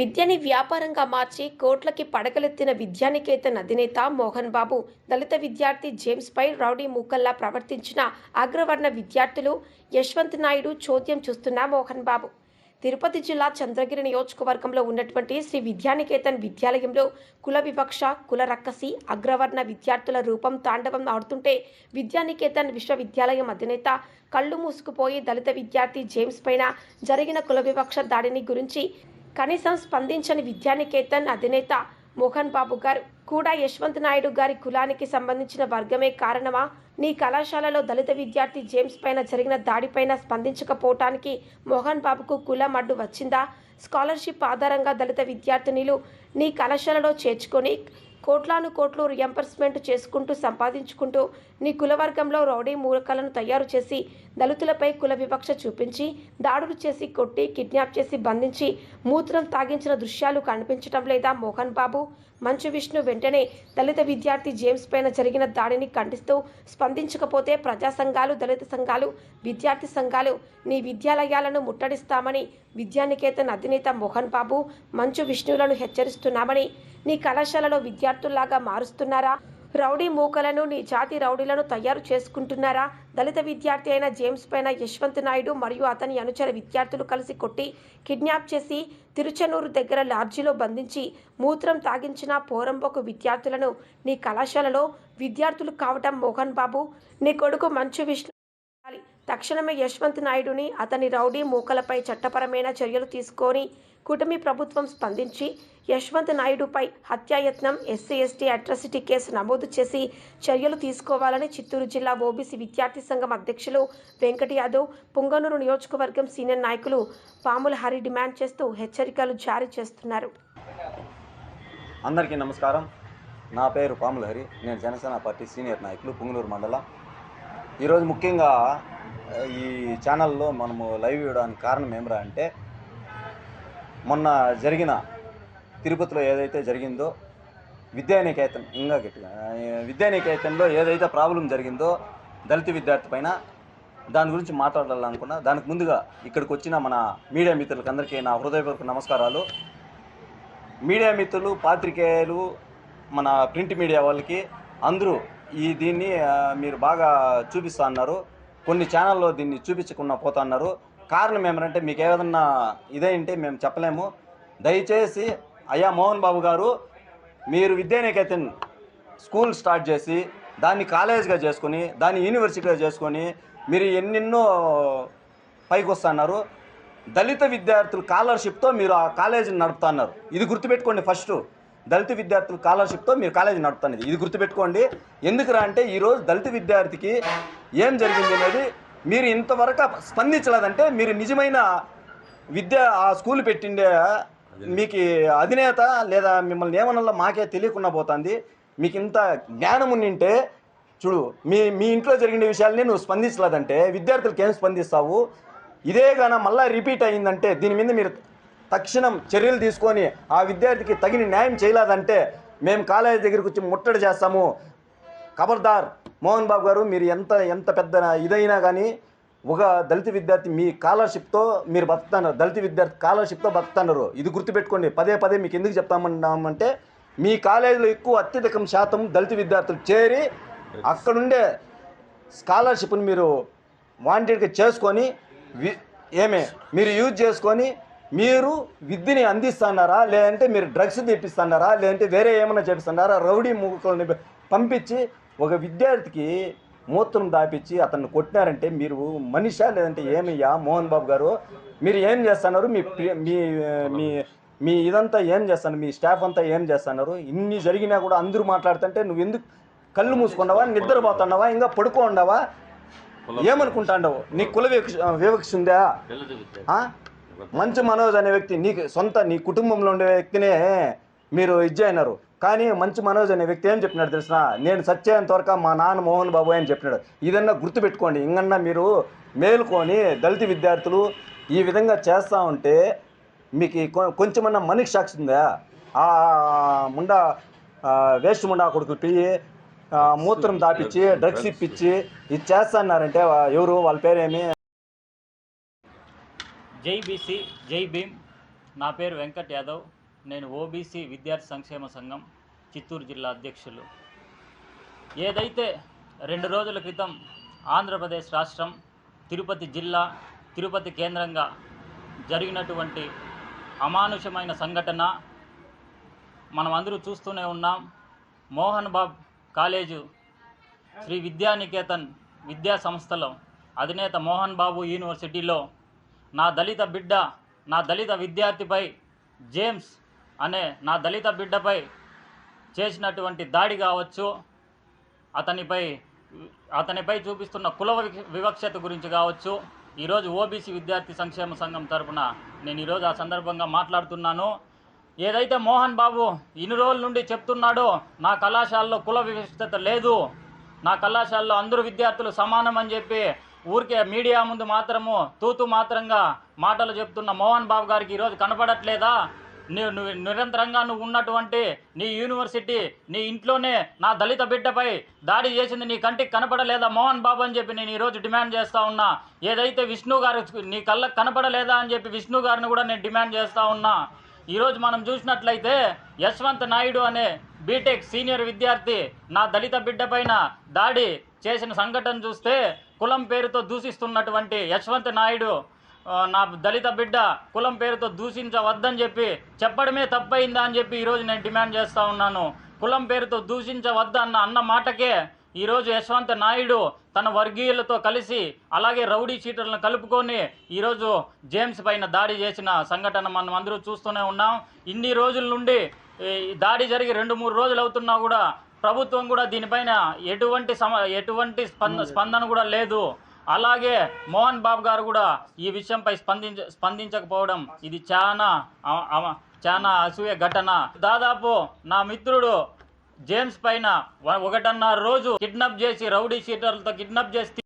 విద్యని వ్యాపారంగా మార్చి కోట్లకి పడగలెత్తిన విద్యానికేతన్ అధినేత మోహన్ బాబు దళిత విద్యార్థి జేమ్స్ పై రౌడీ మూకల్లా ప్రవర్తించిన అగ్రవర్ణ విద్యార్థులు యశ్వంత్ నాయుడు చోద్యం చూస్తున్న మోహన్ బాబు. తిరుపతి జిల్లా చంద్రగిరి నియోజకవర్గంలో ఉన్నటువంటి శ్రీ విద్యానికేతన్ విద్యాలయంలో కుల వివక్ష కుల రక్కసి అగ్రవర్ణ విద్యార్థుల రూపం తాండవం ఆడుతుంటే విద్యానికేతన్ విశ్వవిద్యాలయం అధినేత కళ్ళు మూసుకుపోయి దళిత విద్యార్థి జేమ్స్ పైన జరిగిన కుల వివక్ష దాడిని గురించి కనీసం స్పందించని విద్యానికేతన్ అధినేత మోహన్ బాబు గారు కూడా యశ్వంత్ నాయుడు గారి కులానికి సంబంధించిన వర్గమే కారణమా? నీ కళాశాలలో దళిత విద్యార్థి జేమ్స్ పైన జరిగిన దాడిపైన స్పందించకపోవటానికి మోహన్ బాబుకు కులం అడ్డు వచ్చిందా? స్కాలర్షిప్ ఆధారంగా దళిత విద్యార్థినిలు నీ కళాశాలలో చేర్చుకొని కోట్లాను కోట్లు రియంబర్స్మెంట్ చేసుకుంటూ సంపాదించుకుంటూ నీ కులవర్గంలో రౌడీ మూలకలను తయారు చేసి దళితులపై కుల వివక్ష చూపించి దాడులు చేసి కొట్టి కిడ్నాప్ చేసి బంధించి మూత్రం తాగించిన దృశ్యాలు కనిపించటం లేదా? మోహన్ బాబు మంచు విష్ణు వెంటనే దళిత విద్యార్థి జేమ్స్ పైన జరిగిన దాడిని ఖండిస్తూ స్పందించకపోతే ప్రజా సంఘాలు దళిత సంఘాలు విద్యార్థి సంఘాలు నీ విద్యాలయాలను ముట్టడిస్తామని విద్యానికేతన్ అధినేత మోహన్ బాబు మంచు విష్ణువులను హెచ్చరిస్తున్నామని నీ కళాశాలలో విద్యార్థుల్లాగా మారుస్తున్నారా? రౌడీ మూకలను నీ జాతి రౌడీలను తయారు చేసుకుంటున్నారా? దళిత విద్యార్థి అయిన జేమ్స్ పైన యశ్వంత్ నాయుడు మరియు అతని అనుచర విద్యార్థులు కలిసి కొట్టి కిడ్నాప్ చేసి తిరుచనూరు దగ్గర లాడ్జిలో బంధించి మూత్రం తాగించిన పోరంబోకు విద్యార్థులను నీ కళాశాలలో విద్యార్థులు కావటం మోహన్ బాబు నీ కొడుకు మంచు విష్ణు తక్షణమే యశ్వంత్ నాయుడుని అతని రౌడీ మూకలపై చట్టపరమైన చర్యలు తీసుకొని కూటమి ప్రభుత్వం స్పందించి యశ్వంత్ నాయుడుపై హత్యాయత్నం ఎస్సీ ఎస్టీ అట్రాసిటీ కేసు నమోదు చేసి చర్యలు తీసుకోవాలని చిత్తూరు జిల్లా ఓబీసీ విద్యార్థి సంఘం అధ్యక్షులు వెంకట యాదవ్ పుంగనూరు నియోజకవర్గం సీనియర్ నాయకులు పాముల హరి డిమాండ్ చేస్తూ హెచ్చరికలు జారీ చేస్తున్నారు. అందరికీ నమస్కారం. నా పేరు పాముల హరి. నేను జనసేన పార్టీ సీనియర్ నాయకులు పుంగనూరు మండలం. ఈరోజు ముఖ్యంగా ఈ ఛానల్లో మనము లైవ్ ఇవ్వడానికి కారణం ఏమిరా అంటే మొన్న జరిగిన తిరుపతిలో ఏదైతే జరిగిందో విద్యానికేతన్ ఇంకా గట్టిగా విద్యానికేతన్లో ఏదైతే ప్రాబ్లం జరిగిందో దళిత విద్యార్థి పైన దాని గురించి మాట్లాడాలనుకున్నా దానికి ముందుగా ఇక్కడికి వచ్చిన మన మీడియా మిత్రులకు అందరికీ నా హృదయపూర్వక నమస్కారాలు. మీడియా మిత్రులు పాత్రికేయులు మన ప్రింట్ మీడియా వాళ్ళకి అందరూ ఈ దీన్ని మీరు బాగా చూపిస్తా అన్నారు. కొన్ని ఛానల్లో దీన్ని చూపించకుండా పోతా అన్నారు. కారణం ఏమంటే మీకు ఏదన్నా ఇదేంటి మేము చెప్పలేము. దయచేసి అయ్యా మోహన్ బాబు గారు మీరు విద్యానికేతన్ స్కూల్ స్టార్ట్ చేసి దాన్ని కాలేజ్గా చేసుకొని దాన్ని యూనివర్సిటీగా చేసుకొని మీరు ఎన్నెన్నో పైకి వస్తున్నారు దళిత విద్యార్థుల కాలర్షిప్తో మీరు ఆ కాలేజీని నడుపుతున్నారు. ఇది గుర్తుపెట్టుకోండి ఫస్ట్. దళిత విద్యార్థుల స్కాలర్షిప్తో మీరు కాలేజీ నడుపుతున్నది. ఇది గుర్తుపెట్టుకోండి. ఎందుకురా అంటే ఈరోజు దళిత విద్యార్థికి ఏం జరిగింది అనేది మీరు ఇంతవరకు స్పందించలేదంటే మీరు నిజమైన విద్య ఆ స్కూల్ పెట్టిండే మీకు అధినేత లేదా మిమ్మల్ని ఏమన్నా మాకే తెలియకుండా పోతుంది. మీకు ఇంత జ్ఞానం ఉండింటే చూడు మీ మీ ఇంట్లో జరిగిన విషయాల్ని నువ్వు స్పందించలేదంటే విద్యార్థులకు ఏం స్పందిస్తావు? ఇదే గాన మళ్ళీ రిపీట్ అయ్యిందంటే దీని మీద మీరు తక్షణం చర్యలు తీసుకొని ఆ విద్యార్థికి తగిన న్యాయం చేయలేదంటే మేము కాలేజీ దగ్గరికి వచ్చి ముట్టడి చేస్తాము. ఖబర్దార్ మోహన్ బాబు గారు మీరు ఎంత ఎంత పెద్ద ఇదైనా కానీ ఒక దళిత విద్యార్థి మీ స్కాలర్షిప్తో మీరు బతుకుతున్నారు. దళిత విద్యార్థి స్కాలర్షిప్తో బతుకుతున్నారు. ఇది గుర్తుపెట్టుకోండి. పదే పదే మీకు ఎందుకు చెప్తామన్నామంటే మీ కాలేజీలో ఎక్కువ అత్యధికం శాతం దళిత విద్యార్థులు చేరి అక్కడుండే స్కాలర్షిప్ని మీరు వాంటెడ్గా చేసుకొని వి ఏమే మీరు యూజ్ చేసుకొని మీరు విద్యని అందిస్తున్నారా? లేదంటే మీరు డ్రగ్స్ తెప్పిస్తున్నారా? లేదంటే వేరే ఏమైనా చేపిస్తున్నారా? రౌడీ మూకులని పంపించి ఒక విద్యార్థికి మూత్రం దాపించి అతన్ని కొట్టినారంటే మీరు మనిషా లేదంటే ఏమయ్యా? మోహన్ బాబు గారు మీరు ఏం చేస్తున్నారు? మీ ప్రి- మీ మీ మీ ఇదంతా ఏం చేస్తాను మీ స్టాఫ్ అంతా ఏం చేస్తున్నారు? ఇన్ని జరిగినా కూడా అందరూ మాట్లాడుతుంటే నువ్వు ఎందుకు కళ్ళు మూసుకున్నావా? నిద్రపోతున్నావా? ఇంకా పడుకో ఉండవా? ఏమనుకుంటాండవు? నీ కుల వివక్ష వివక్ష ఉందా మంచి మనోజ్ అనే వ్యక్తి నీకు సొంత నీ కుటుంబంలో ఉండే వ్యక్తినే మీరు ఇజ్జైనారు కానీ మంచి మనోజ్ అనే వ్యక్తి ఏం చెప్పినాడు తెలిసిన నేను సత్యేంత వరకు మా నాన్న మోహన్ బాబు అని చెప్పినాడు? ఇదన్నా గుర్తుపెట్టుకోండి ఇంకన్నా మీరు మేలుకొని దళిత విద్యార్థులు ఈ విధంగా చేస్తూ ఉంటే మీకు కొంచెమన్నా మనకి సాక్షి ఉందా? ఆ ముండా వేస్ట్ ముండా కొడుకు పియ్యి మూత్రం దాపిచ్చి డ్రగ్స్ ఇప్పించి ఇది చేస్తున్నారంటే ఎవరు? వాళ్ళ పేరేమి? జై బీసీ జై భీమ్. నా పేరు వెంకట్ యాదవ్. నేను ఓబీసీ విద్యార్థి సంక్షేమ సంఘం చిత్తూరు జిల్లా అధ్యక్షులు. ఏదైతే రెండు రోజుల క్రితం ఆంధ్రప్రదేశ్ రాష్ట్రం తిరుపతి జిల్లా తిరుపతి కేంద్రంగా జరిగినటువంటి అమానుషమైన సంఘటన మనం అందరూ చూస్తూనే ఉన్నాం. మోహన్ బాబ్ కాలేజు శ్రీ విద్యానికేతన్ విద్యా సంస్థలో అధినేత మోహన్ బాబు యూనివర్సిటీలో నా దళిత బిడ్డ నా దళిత విద్యార్థిపై జేమ్స్ అనే నా దళిత బిడ్డపై చేసినటువంటి దాడి కావచ్చు అతనిపై అతనిపై చూపిస్తున్న కుల వివక్షత గురించి కావచ్చు ఈరోజు ఓబీసీ విద్యార్థి సంక్షేమ సంఘం తరపున నేను ఈరోజు ఆ సందర్భంగా మాట్లాడుతున్నాను. ఏదైతే మోహన్ బాబు ఇన్ని రోజుల నుండి చెప్తున్నాడో నా కళాశాలలో కుల వివక్షత లేదు. నా కళాశాలలో అందరూ విద్యార్థులు సమానం అని చెప్పి ఊరికే మీడియా ముందు మాత్రము తూతు మాత్రంగా మాటలు చెప్తున్న మోహన్ బాబు గారికి ఈరోజు కనపడట్లేదా? నిరంతరంగా నువ్వు ఉన్నటువంటి నీ యూనివర్సిటీ నీ ఇంట్లోనే నా దళిత బిడ్డపై దాడి చేసింది నీ కంటికి కనపడలేదా మోహన్ బాబు అని చెప్పి నేను ఈరోజు డిమాండ్ చేస్తా ఉన్నా. ఏదైతే విష్ణు గారు నీ కళ్ళకు కనపడలేదా అని చెప్పి విష్ణు గారిని కూడా నేను డిమాండ్ చేస్తూ ఉన్నా. ఈరోజు మనం చూసినట్లయితే యశ్వంత్ నాయుడు అనే బీటెక్ సీనియర్ విద్యార్థి నా దళిత బిడ్డ పైన దాడి చేసిన సంఘటన చూస్తే కులం పేరుతో దూషిస్తున్నటువంటి యశ్వంత్ నాయుడు నా దళిత బిడ్డ కులం పేరుతో దూషించవద్దని చెప్పి చెప్పడమే తప్పయిందా అని చెప్పి ఈరోజు నేను డిమాండ్ చేస్తా ఉన్నాను. కులం పేరుతో దూషించవద్దన్న అన్న మాటకే ఈరోజు యశ్వంత్ నాయుడు తన వర్గీయులతో కలిసి అలాగే రౌడీ చీటర్లను కలుపుకొని ఈరోజు జేమ్స్ పైన దాడి చేసిన సంఘటన మనం అందరూ చూస్తూనే ఉన్నాం. ఇన్ని రోజుల నుండి దాడి జరిగి రెండు మూడు రోజులు అవుతున్నా కూడా ప్రభుత్వం కూడా దీనిపైన ఎటువంటి సమ ఎటువంటి స్పంద స్పందన కూడా లేదు. అలాగే మోహన్ బాబు గారు కూడా ఈ విషయంపై స్పందించ స్పందించకపోవడం ఇది చాలా అవ- చాలా అసూయ ఘటన. దాదాపు నా మిత్రుడు జేమ్స్ పైన ఒకటన్నర రోజు కిడ్నాప్ చేసి రౌడీ షీటర్లతో కిడ్నాప్ చేసి